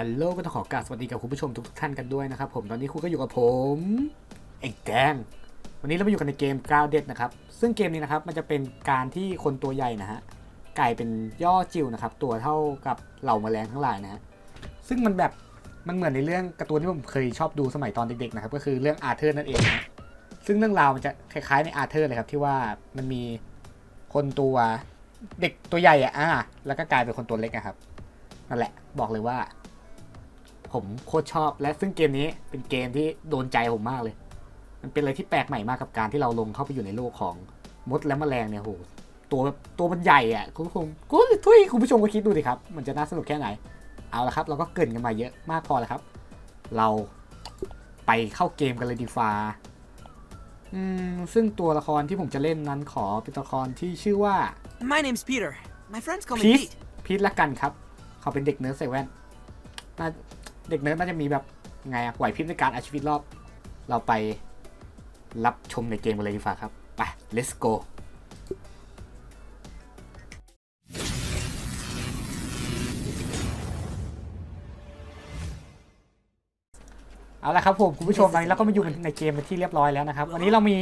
ฮัลโหลก็ต้องขอกราบสวัสดีกับคุณผู้ชมทุกท่านกันด้วยนะครับผมตอนนี้คุณก็อยู่กับผมไอ้แดงวันนี้เรามาอยู่กันในเกม Grounded นะครับ ซึ่งเกมนี้นะครับมันจะเป็นการที่คนตัวใหญ่นะฮะกลายเป็นย่อจิ๋วนะครับ ตัวเท่ากับเหล่าแมลงทั้งหลายนะฮะซึ่งมันแบบมันเหมือนในเรื่องการ์ตูนที่ผมเคยชอบดูสมัยตอนเด็กๆนะครับ ก็คือเรื่องอาร์เธอร์นั่นเองนะซึ่งเรื่องราวมันจะคล้ายๆในอาร์เธอร์เลยครับ ที่ว่ามันมีคนตัวเด็กตัวใหญ่อะอะแล้วก็กลายเป็นคนตัวเล็กอะครับนั่นแหละบอกเลยว่า ผมโคตรชอบและซึ่งเกมนี้เป็นเกมที่โดนใจผมมากเลย มันเป็นอะไรที่แปลกใหม่มากกับการที่เราลงเข้าไปอยู่ในโลกของมดและแมลงเนี่ยโหตัวแบบตัวมันใหญ่อะคุณผู้ชมกูทุยคุณผู้ชมก็คิดดูดิครับ มันจะน่าสนุกแค่ไหน เอาละครับ เราก็เกรินกันมาเยอะมากพอแล้วครับ เราไปเข้าเกมกันเลยดีฟ้าอืมซึ่งตัวละครที่ผมจะเล่นนั้นขอเป็นตัวละครที่ชื่อว่า My name's Peter. My friends call me Pete? Pete. พีทละกันครับ เขาเป็นเด็กเนิร์ดใส่แว่นน่า เด็กเนิร์ดน่าจะมีแบบไงอะไหวพริบในการเอาชีวิตรอบ เราไปรับชมในเกมกันเลยดีกว่าครับ ไป let's go เอาละครับผมคุณผู้ชมตอนนี้เราก็มาอยู่ในเกมเป็นที่เรียบร้อยแล้วนะครับ วันนี้เรามี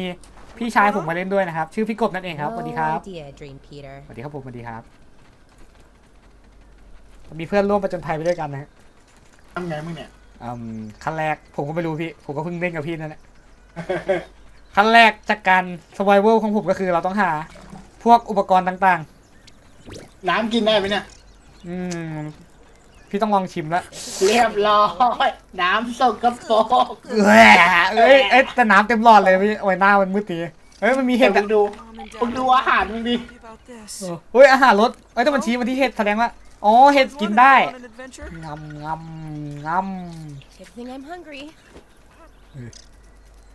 พี่ชายผมมาเล่นด้วยนะครับ ชื่อพี่กบนั่นเองครับสวัสดีครับ No idea, Dream Peter. สวัสดีครับผมสวัสดีครับ มีเพื่อนร่วมประจนภัยไปด้วยกันนะฮะ ทำไงมึงเนี่ย อืมขั้นแรกผมก็ไม่รู้พี่ ผมก็เพิ่งเล่นกับพี่นั่นแหละ ขั้นแรกจากการ survival ของผมก็คือเราต้องหา พวกอุปกรณ์ต่างน้ำกินได้ไหมเนี่ย ๆ อืม พี่ต้องลองชิมแล้วเรียบร้อย น้ำสกปรกเอ้ยเอ้ยเอ้ยแต่น้ำเต็มหลอดเลยพี่โอ้ยหน้ามันมืดตีเฮ้ยมันมีเห็เห็นดมึอะงดู Mom and Dad มึงดูอาหารมึงดิ tell me about this. เออเฮ้ยอาหารรสเอ้ยแต่มันชี้มาที่เห็ดแสดงว่า อ๋อเห็ดกินได้ Want an adventure? งำงำงำ Good thing I'm hungry.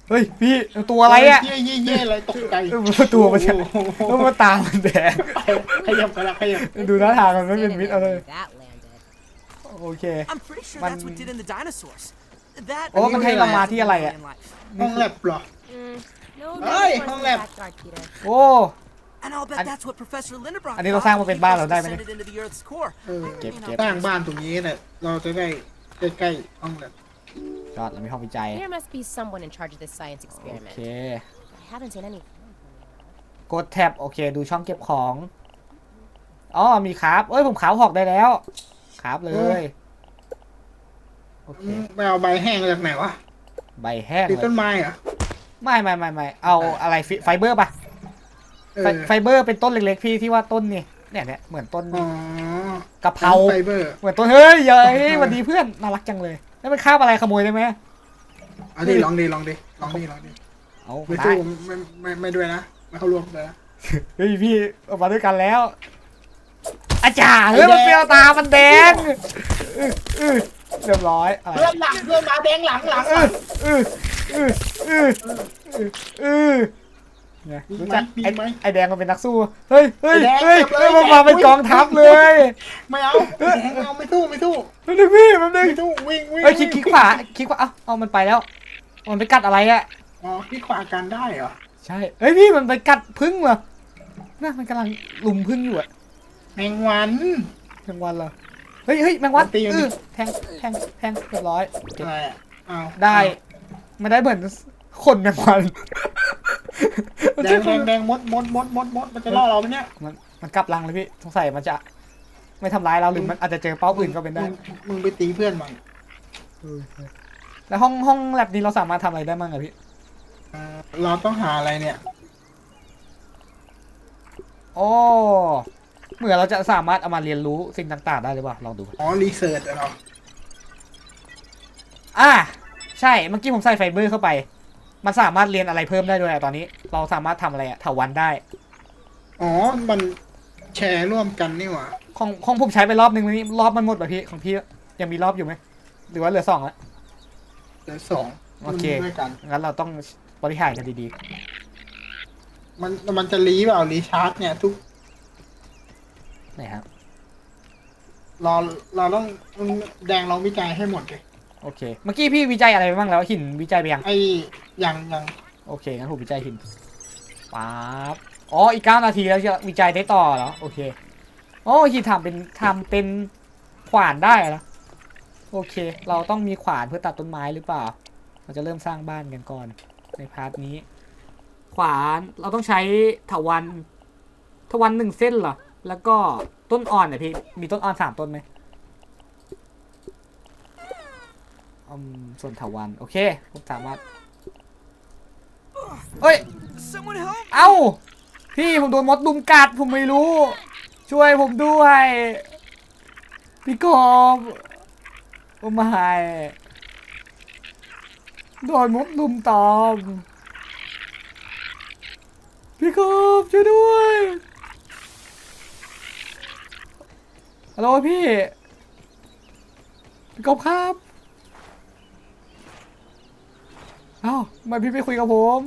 เฮ้ยพี่ตัวอะไรอะเย่เย่เย่อะไรตกใจเออมันตัวมันจะโอ้โหแล้วมันตามันแดงขยับกันละขยับดูท่าทางมันไม่เป็น Standing มิตร there อะไร when that landed. โอเค I'm pretty sure Man- that's what did in the dinosaurs. That โอ้มันให้เรามาที่อะไรอะ in life. ห้องแลบเหรอ Mm, no, Hey, no, hang in the left. backyard, Peter. โอ้ And I'll bet An- that's what Professor Lindenbrock อันนี้เราสร้างมาเป็นบ้านเราได้ไหม send เนี่ย it into the Earth's core. เออเก็บเก็บ สร้างบ้านตรงนี้เนี่ยเราจะได้ใกล้ๆห้องแลบยอดเรามีห้องวิจัย There must be someone in charge of this science โอ experiment. เค I haven't seen any. กดแท็บโอเค ดูช่องเก็บของอ๋อมีคราฟเอ้ยผมคราฟหอกได้แล้วคราฟเลยโอเคมึงไปเอาใบแห้งมาจากไหนวะใบแห้งติดเลต้ยนไม้เหรอไม่ไม่ไม่ไม่เอาอะไรฟิไฟเบอร์ปะเอ ไฟอไฟเบอร์เป็นต้นเล็กๆพี่ที่ว่าต้นนี่เนี่ยเนี่ยเหมือนต้นอ๋อกะเพราไฟเบอร์ เหมือนต้นเฮ้ยเฮ้ยสวันดีเพื่อนน่ารักจังเลยแล้วมันคาบอะไรขโมยได้ไหมเอาดิลองดิลองดิลองดิลองดิเอาไม่ได้สู้ไม่ไม่ไม่ด้วยนะไม่เข้าร่วมเลยนะเฮ้ยพี่ออกมาด้วยกันแล้ว อาจารย์เฮ้ยมันเปรี้ยวตามันแดงอื้ออื้อเรียบร้อยอะไรเพื่อนหลังเพื่อนมาแดงหลังหลังหลังอื้ออื้ออื้ออื้ออื้อ เนี่ยรู้จักไอ้ไอ้แดงมันเป็นนักสู้ เฮ้ยเฮ้ยเฮ้ยเฮ้ยมันมาเป็นกองทัพเลย ไม่เอาแดงเอาไม่สู้ไม่สู้แป๊บนึงพี่แป๊บนึงไม่สู้วิ่งวิ่งเฮ้ยคลิกคลิกขวาคลิกขวาเอ้าเอามันไปแล้ว มันไปกัดอะไรอะอ๋อพี่ขวากันได้เหรอ ใช่เฮ้ยพี่มันไปกัดพึ่งเหรอน่ามันกำลังลุมพึ่งอยู่อะแมงวันแมงวันเหรอ เฮ้ยเฮ้ยแมงวันตีมันดิอื้อแทงแทงแทงเรียบร้อยเก็บอะไรอะเอาได้ไม่ได้เหมือน คนแมงวันแดงแดงแดงมดมดมดมดมดมันจะล่อเราไหมเนี่ยมันมันกลับรังเลยพี่สงสัยมันจะ ไม่ทำร้ายเราหรือมันอาจจะเจอเป้าอื่นก็เป็นได้ มึงมึงไปตีเพื่อนมันแล้วห้องห้องแลบนี้เราสามารถทำอะไรได้บ้างอะพี่เอ่อเราต้องหาอะไรเนี่ย โอ้เหมือนเราจะสามารถเอามาเรียนรู้สิ่งต่างๆได้หรือเปล่าลองดูอ๋อรีเสิร์ชเหรออ่าใช่ เมื่อกี้ผมใส่ไฟเบอร์เข้าไป มันสามารถเรียนอะไรเพิ่มได้ด้วยอะตอนนี้ เราสามารถทำอะไรอะเถาวันได้ อ๋อ มันแชร์ร่วมกันนี่หว่า ของของผมใช้ไปรอบนึงวันนี้รอบมันหมดป่ะพี่ของพี่ยังมีรอบอยู่ไหมหรือว่าเหลือสองแล้วเดี๋ยวสองโอเค มันด้วยกัน งั้นเราต้องบริหารกันดีมันมันจะรีเปล่ารีชาร์จเนี่ย ทุกๆไหนครับเราเราต้องมึงแดงเราวิจัยให้หมดเลย โอเค เมื่อกี้พี่วิจัยอะไรไปบ้างแล้วหินวิจัยไปยัง ไอ้อย่างอย่างโอเคงั้นผมวิจัยหินป๊าบอ๋ออีกเก้านาทีแล้วจะวิจัยได้ต่อเหรอโอเคอ๋อหินทำเป็นทำเป็นขวานได้เหรอโอเค เราต้องมีขวานเพื่อตัดต้นไม้หรือเปล่า เราจะเริ่มสร้างบ้านกันก่อน ในพาร์ทนี้ ขวานเราต้องใช้ถาวันถาวันหนึ่งเส้นเหรอแล้วก็ต้นอ่อนเนี่ยพี่มีต้นอ่อนสามต้นไหม อืมส่วนถาวันโอเคผมสามารถเอ้ย เอ้า พี่ผมโดนมดลุมกัด ผมไม่รู้ ช่วยผมด้วย พี่กบโอ้ไม่โดนมดลุมตอม พี่กบช่วยด้วยฮัลโหลพี่ พี่กบครับ เอ้าทำไมพี่ไม่คุยกับผม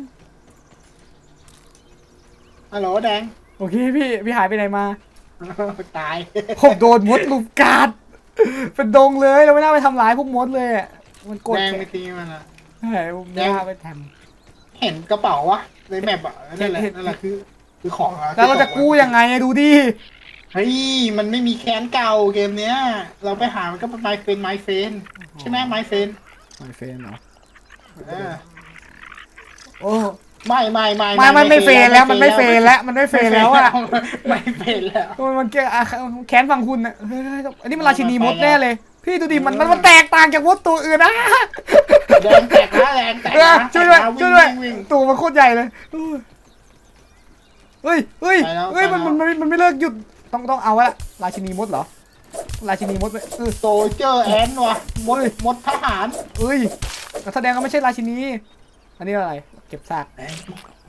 ฮัลโหลแดง โอเคพี่ พี่หายไปไหนมา ตาย ผมโดนมดลุมกัด เป็นดงเลยเราไม่น่าไปทำร้ายพวกมดเลยอะมันกดแดงแขไปนตีมันอะใช่ผมไม่น่าไปทเห็นกระเป๋าวะในแมปอะนั่นแหละเห็นนั่นแหละคือคือของอะำแล้วเราจะกู้ยังไงอะดูดิ เฮ้ยมันไม่มีแค้นเก่าเกมเนี้ย เราไปหามันก็เป็นไมเฟนไมเฟนใช่ไหมไมเฟน ไม่เฟนเหรอ เออโอ้ไม่ไม่ไม่ไม่มันไม่เฟนแล้วมันไม่เฟนแล้วมันไม่เฟนแล้วอะไม่เฟนแล้วมันมันแกอะแค้นฟังคุณอะเฮ้ยเฮ้ยอันนี้มันราชินีมดแน่เลย พี่ดูดิมันมันมันแตกต่างจากมดตัวอื่นนะแดงแตกนะแดงแตกเออนะช่วยด้วยแตกนะช่วยด้วยงวิ่งตัวมันโคตรใหญ่เลยเฮ้ยเฮ้ยไปแล้วเฮ้ยมันไปแล้วมันมันมันไม่เลิกหยุดต้องต้องเอาไว้ละราชินีมดเหรอราชินีมดไปเออโซเจอร์แอนวะมดเฮ้ยมดทหารเอ้ย แต่แสดงก็ไม่ใช่ราชินี อันนี้อะไร เก็บซากแดง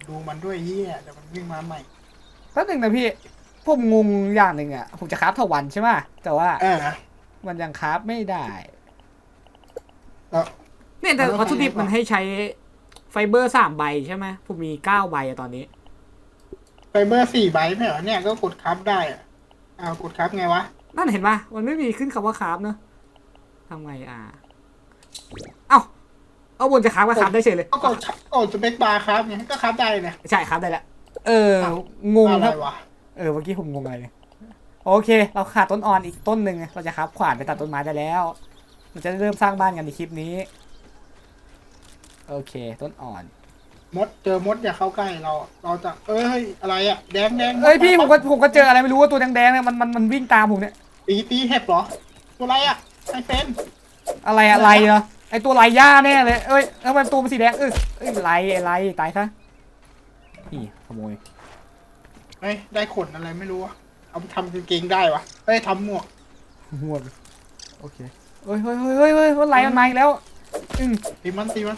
ดูมันด้วยเฮียเดี๋ยวมันวิ่งมาใหม่ แป๊บหนึ่งนะพี่ ผมงงอย่างหนึ่งอะ ผมจะคราฟถาวันใช่ไหมแต่ว่าเออมันยังคราฟไม่ได้ แล้ว เนี่ยแต่แล้ววัตถุดิบไงมันให้ใช้ไฟเบอร์สามใบใช่ไหมผมมีเก้าใบอะตอนนี้ไฟเบอร์สี่ใบไม่เหรอเนี่ยก็กดคับได้อะอ้าวกดคับไงวะ นั่นเห็นปะมันไม่มีขึ้นคำว่าคราฟเนอะทำไงอะ เอ้า เอาบนจะคราฟก็คราฟได้เฉยเลย ก็กดกดสเปคบาร์ครับไงก็คับได้เนี่ยใช่คราฟได้แล้วเอองงอะไรครับ วะเออเมื่อกี้ผมงงอะไรเนี่ยโอเค เราขาดต้นอ่อนอีกต้นหนึ่งเราจะครับขวานไปตัดต้นไม้ได้แล้ว เราจะเริ่มสร้างบ้านกันในคลิปนี้ โอเค ต้นอ่อน มดเจอมดอย่าเข้าใกล้เรา เราจะเอ้ยอะไรอะแดงแดงเอ้ยพี่ผมก็ผมก็เจออะไรไม่รู้ว่าตัวแดงๆเนี่ยมันมันมันวิ่งตามผมเนี่ยตีตีเห็บเหรอตัวอะไรอะไอเป็นอะไรอะไรเหรอ ไอตัวไรย่าแน่เลย เอ้ยทำไมตัวมันสีแดง เอ้ยเอ้ยไรไอ้ไรตายซะนี่ขโมย เฮ้ย ได้ขนอะไรไม่รู้อะเอาไปทำกางเกงได้วะ เฮ้ยทำหมวกหมดโอเคเฮ้ยเฮ้ยเฮ้ยเฮ้ยเฮ้ยมันไรมันมาอีกแล้ว อืมตีมันตีมัน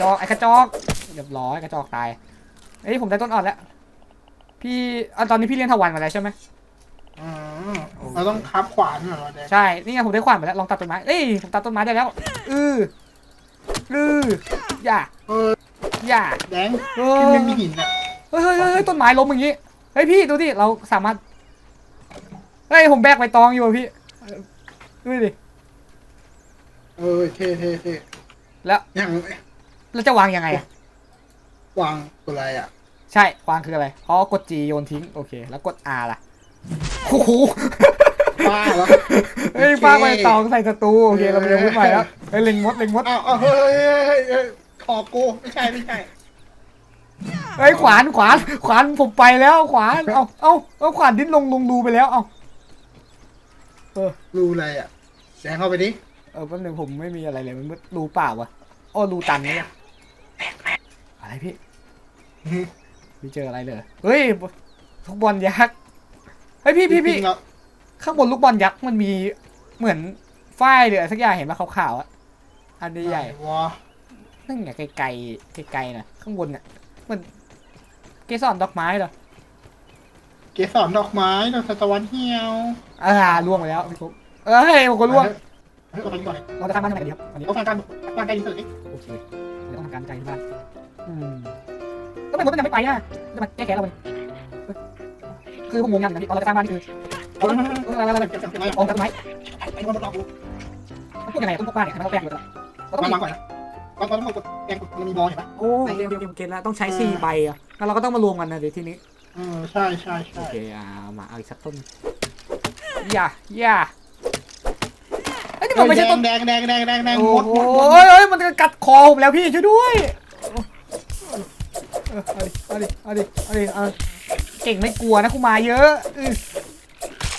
จอกไอ้กระจอกเรียบร้อยกระจอกตายเอ้ยผมได้ต้นอ่อนแล้ว พี่อะตอนนี้พี่เรียนถาวันมาแล้วใช่ไหม อืมเราต้องคับขวานเหรอแดงใช่ นี่ไงผมได้ขวานมาแล้วลองตัดต้นไม้เอ้ยผมตัดต้นไม้ได้แล้ว อืออืออย่าเอออย่าแดงเอที่อไม่มีหินอะเฮ้ยเฮ้ยเฮ้ยเฮ้ยต้นไม้ล้มอย่างงี้ เฮ้ยพี่ดูดิเราสามารถ เฮ้ยผมแบกใบตองอยู่อะพี่เออดูดิ เออเท่เท่เท่แล้วอย่างเราจะวางยังไงอะวางตัวอะไรอะใช่วางคืออะไร อ๋อกด G โยนทิ้ง โอเค แล้วกด R ล่ะ โอ้โหป้าเหรอเฮ้ยป้าใบตองใส่ศัตรูโอเคเรามีอาวุธใหม่แล้วเฮ้ยเล็งมดเล็งมดอ้าวอ้าวเฮ้ยเฮ้ยเฮ้ยเฮ้ยขอบกูไม่ใช่ไม่ใช่เฮ้ยขวานขวานขวานผมไปแล้วขวานเอาเอาเอาขวานดิ้นลงลงรูไปแล้วเอารูอะไรอะแดงเข้าไปดิเออแป๊บนึงผมไม่มีอะไรเลยมันมืดรูเปล่าวะอ้อรูตันเนี่ยอะไรพี่พี่เจออะไรเลยเฮ้ยลูกบอลยักษ์เฮ้ยพี่พี่พี่จริงๆแล้วข้างบนลูกบอลยักษ์มันมีเหมือนฝ้ายหรืออะไรสักอย่างเห็นไหมขาวๆอะอันใหญ่วะๆนั่นไงไกลๆไกลๆนะข้างบนเนี่ยเหมือนเกสรดอกไม้เหรอเกสรดอกไม้ดอกทานตะวันเหี่ยวอ่าล่วงไปแล้วพี่คุกเอ้ยผมก็ล่วงเฮ้ยเอาไปก่อนเราจะทำบ้านทำไงดีครับวันนี้ เอาฟังการฟังการอินเสิร์ตดิโอเคเดี๋ยวต้องทำการใจที่บ้านอืมก็ไม่หมดมันยังไม่ไปอะจะมาแก้แค้นเรามันเฮ้ย คือผมงงอย่างนึงนะพี่ตอนเราจะสร้างบ้านนี่คือเอาไปเอออะไรอะไรอะไรเก็บเก็บเก็บไว้ออกจากไม้ไอ้คนมาตอกกูมันพูดยังไงต้นพวกบ้านเนี่ยทำไมต้องแปลงอยู่ตลอดเราต้องวางมีวางก่อนนะวางก่อนต้องกดแกงมันมีบอลเห็นปะโอ้ยเกมเกมเกมแล้วต้องใช้สี่ใบอะแล้วเราก็ต้องมารวมกันนะเดี๋ยวทีนี้เออใช่ใช่โอใช่เคอ่ามาเอาอีกสักต้นอย่าอย่าไอ้ยนี่ก็ไม่ใช่ต้น แดงแดงแดงแดงแดงโอ้หมดโหหมดหมดเอ้ยเอ้ยมันจะกัดคอผมแล้วพี่ช่วยด้วย เออเอาดิเอาดิเอาดิเอาดิ เอาเก่งไม่กลัวนะคุณมาเยอะอื้อ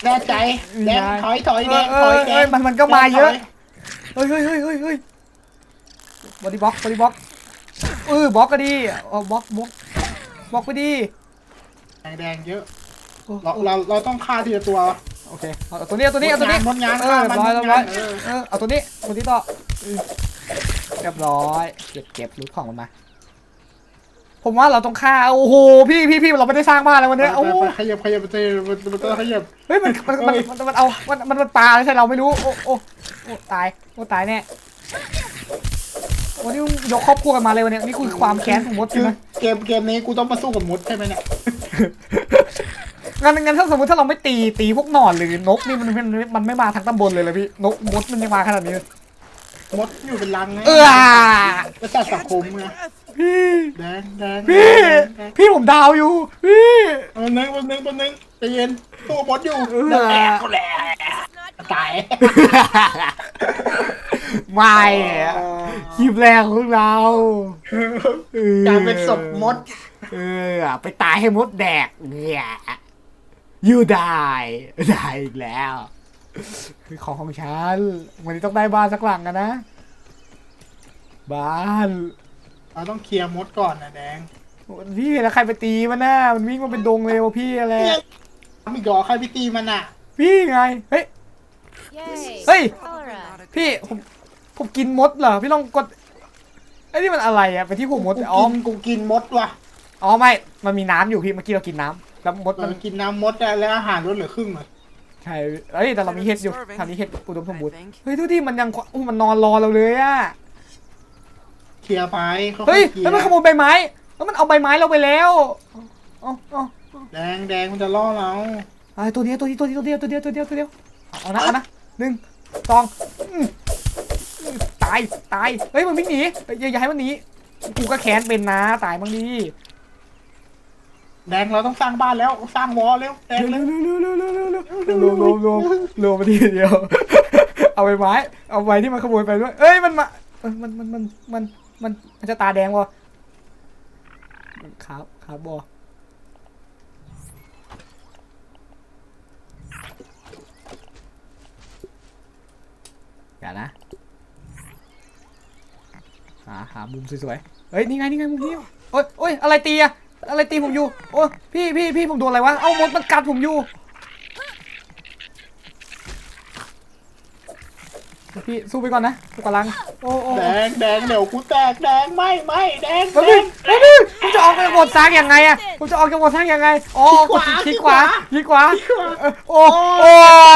แน่ใจแดงถอยถอยแดงเอถออยเออแดเอองมันมันก็มาเยอะแดงถเฮ้ยเฮ้ยเฮ้ยเฮ้ยเฮ้ยบอดี้บล็อกบอดี้บล็อกเออบล็อกก็ดีเอาบล็อกบล็อกบล็อกไปดีแดงแดงเยอะโอ้เราเราเราต้องฆ่าทีละตัว โอเคเอาเอาตัวนี้เอาตัวนี้เอาตัวนี้หมดงานเอหมอดงานเรียบร้อยหมเรียบร้อยดงานเออ เออเอาตัวนี้ตัวนี้ต่อเออเรียบร้อยเก็บเก็บรูทของมันมา ผมว่าเราต้องฆ่าโอ้โหพี่พี่พี่เราไม่ได้สร้างบ้านแล้ววันเนี้ยไปโอ้ไปไปขยับขยับไปเจอมันมันต้องขยับเฮ้ยมันมันมันมันมันเอามันมันมันปลาไม่ใช่เราไม่รู้โอ้โอ้โอ้ตายโอ้ตายแน่วันนี้มึงยกครอบครัวกันมาเลยวันเนี้ยนี่คือความแค้นของมดใช่คือไหมเกมเกมนี้กูต้องมาสู้กับมดใช่ไหมเนี่ยงั้นงั้นถ้าสมมติถ้าเราไม่ตีตีพวกหนอนหรือนกนี่มันมันมันไม่มาทั้งตำบลเลยเลยพี่นกมดมันยังมาขนาดนี้เลยมดอยู่เป็นรังไงเออประสาทสัง Catch คม my ไง breath. พี่แดงแดงพี่แดงพี่ผมดาวอยู่พี่วันนึงวันนึงวันนึงใจเย็นสู้มดอยู่เออแล้วแหลกแหลกตายไม่อะคลิปแรกของเราเออกลายเป็นศพมด เออไปตายให้มดแดกเนี่ยยูได้ได้อีกแล้วคือของของฉันวันนี้ต้องได้บ้านสักหลังอะนะ บ้าน เราต้องเคลียร์มดก่อนนะแดงพี่แล้วใครไปตีมันน่ะมันวิ่งมาเป็นดงเลยว่ะพี่อะไรเนี่ยทำอีกเหรอใครไปตีมันอะ พี่ไง เฮ้ย Yay. Hey. Cholera. พี่ผมผมกินมดเหรอ พี่ลองกดไอ้นี่มันอะไรอะไปที่ผมมดกูอ๋อกินกูกินมดว่ะอ๋อไม่ มันมีน้ำอยู่พี่เมื่อกี้เรากินน้ำแล้วมดมัมันนกินน้ำมดได้แล้วอาหารลดเหลือครึ่งเลยใช่เอ้ยแต่เรามีเห็ดอยู่ Starving. ทางนี้เห็ดอุดมสมบูรณ์ I think. เฮ้ยทุกที่มันยังอู้มันนอนรอเราเลยอะ เคลียร์ไปค่อเฮ้ยๆเคลียแล้วมันขร์โมยใบไม้แล้วมันเอาใบไม้เราไปแล้วเอาเอาแดงแดงมันจะล่อเรา เอาตัวเดียวตัวนี้ตัวนี้ตัวเดียวตัวเดียวตัวเดียวตัวเดียวเอานะเอานะหนึ่งสองอืมอืมตายตายเฮ้ยมันวิ่งหนีเฮ้ยอย่าอย่าให้มันหนีกูก็แค้นเป็นนะตายบ้างดีแดงเราต้องสร้างบ้านแล้วสร้างวอลแล้วแดงเร็วเร็วเร็วเร็วเร็วเร็วเร็วเร็วรวมรวมรวมรวมมาทีเดียว เอาใบไม้ เอาใบที่มันขโมยไปด้วย เอ้ยมันมาเอ้ยมันมันมันมัน มันมันจะตาแดงวะครับครับบออย่านะหาหามุมสวยๆเฮ้ย นี่ไง นี่ไง มุมนี้โอ๊ยโอ๊ยอะไรตีอะอะไรตีผมอยู่ โอ้ยพี่พี่พี่ผมโดนอะไรวะ เอ้ามดมันกัดผมอยู่ พี่สู้ไปก่อนนะกูกำลังโอ้โอ้แดโอ้งแดงเดี๋ยวกูแตกแดงไม่ไม่แดงเฮ้แดยงเฮ้ยผมจะออกจากบทสร้างยังไงอะผมจะออกจากบทสร้างยังไงอ๋อกดคลิกขวาคลิกขวาเออโอ้โอ้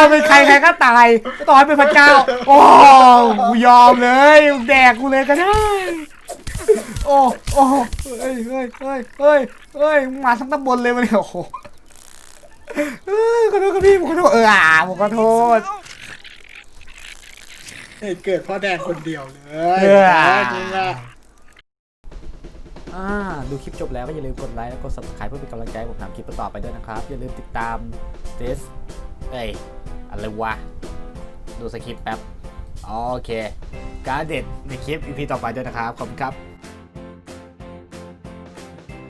เป็นใครใครก็ตายต่อให้เป็นพระเจ้า โอ้กูยอมเลยแดกกูเลยก็ได้โอ้โอ้เฮ้ยเฮ้ยเฮ้ยเฮ้ยเฮ้ยมึงมาทั้งตำบลเลยมันยโอ้โหเออขอโทษครับพี่ผมขอโทษเอออ่าผมขอโทษ เฮ้ยเกิดเพ่อแดงคนเดียวเลยเออแดงนี่แหละอ่าดูคลิปจบแล้วก็อย่าลืมกดไลค์แล้วกด subscribe เพื่อเป็นกำลังใจให้ผมทำคลิปต่อไปด้วยนะครับ อย่าลืมติดตามเทสเอ้ยอะไรวะ ดูสคริปต์แป๊บ โอเค การเด็ดในคลิป EP ต่อไปด้วยนะครับ ขอบคุณครับ